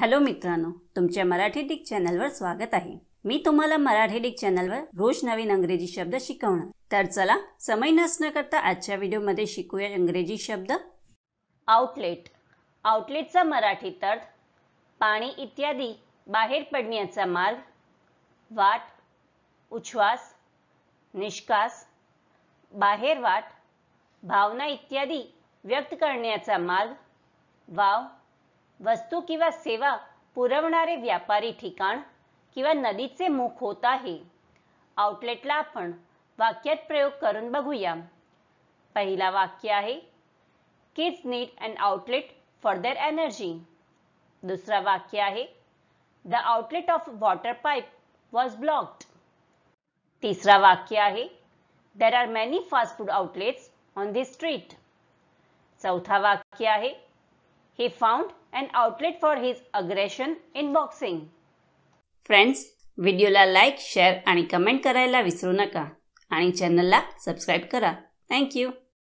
Hello मित्रांनो तुमच्या Marathi Dick चॅनलवर स्वागत आहे. मी तुम्हाला मराठी डिक चॅनलवर रोज नवीन अंग्रेजी शब्द शिकवणार. तर चला समय नसणं करता आजच्या व्हिडिओमध्ये शिकूया इंग्रजी शब्द. आउटलेट आउटलेटचा मराठी अर्थ पाणी इत्यादी बाहेर पडण्याचा मार्ग वाट उच्छ्वास निष्कास बाहेर वाट भावना इत्यादी व्यक्त करण्याचा मार्ग वाव वस्तू किंवा सेवा पुरवणारे व्यापारी ठिकाण किंवा नदीचे मुख होत आहे. आउटलेटला आपण वाक्यात प्रयोग करून बघूया. पहिला वाक्य आहे kids need and outlet for their energy दुसरा वाक्य आहे the outlet of water pipe was blocked तिसरा वाक्य आहे there are many fast food outlets on this street चौथा वाक्य आहे he found an outlet for his aggression in boxing. Friends व्हिडिओला लाईक शेअर आणि कमेंट करायला विसरू नका. आणि चॅनलला सबस्क्राईब करा. थँक्यू